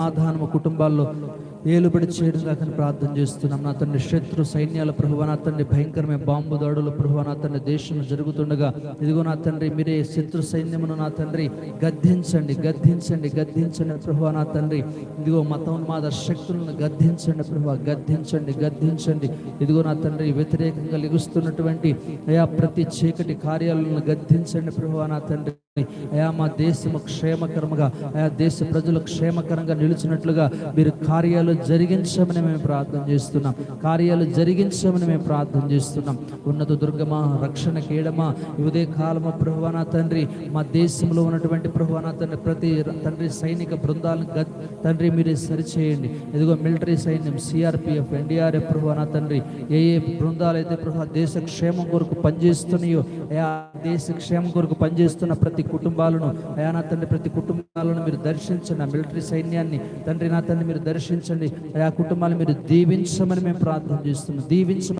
సమాధానము కుటుంబాల్లో ఏలుబడి చేయడం కాకని ప్రార్థన చేస్తున్నాం. నా తండ్రి శత్రు సైన్యాల ప్రభు నా తండ్రి భయంకరమైన బాంబు దాడులు ప్రభు నా తండ్రి దేశంలో జరుగుతుండగా ఇదిగో నా తండ్రి మీరే శత్రు సైన్యమును నా తండ్రి గద్దించండి గద్దించండి గద్దించండి ప్రభు నా తండ్రి. ఇదిగో మతోన్మాద శక్తులను గద్దించండి ప్రభు గద్దించండి గద్దించండి. ఇదిగో నా తండ్రి వ్యతిరేకంగా లిగుస్తున్నటువంటి అయా ప్రతి చీకటి కార్యాలను గద్దించండి ప్రభు నా తండ్రి. అయా మా దేశము క్షేమకరముగా అయా దేశ ప్రజలు క్షేమకరంగా నిలిచినట్లుగా మీరు కార్యాలు జరిగించమని మేము ప్రార్థన చేస్తున్నాం. కార్యాలు జరిగించమని మేము ప్రార్థన చేస్తున్నాం. ఉన్నత దుర్గమా రక్షణ కీడమా ఉదయ కాలమ ప్రభువనా తండ్రి. మా దేశంలో ఉన్నటువంటి ప్రభువనా తండ్రి ప్రతి తండ్రి సైనిక బృందాలను తండ్రి మీరే సరిచేయండి. ఇదిగో మిలిటరీ సైన్యం సిఆర్పిఎఫ్ ఎన్డీఆర్ఎఫ్ ప్రభువనా తండ్రి. ఏ ఏ బృందాలు అయితే ప్రభు దేశ క్షేమం కొరకు పనిచేస్తున్నాయో ఆయా దేశ క్షేమం కొరకు పనిచేస్తున్న ప్రతి కుటుంబాలను అయా నా తండ్రి ప్రతి కుటుంబాలను మీరు దర్శించండి. ఆ మిలిటరీ సైన్యాన్ని తండ్రి నా తండ్రి మీరు దర్శించండి. నా కుటుంబాలు మీరు దీవించమని మేము ప్రార్థన చేస్తున్నాం. దీవించమని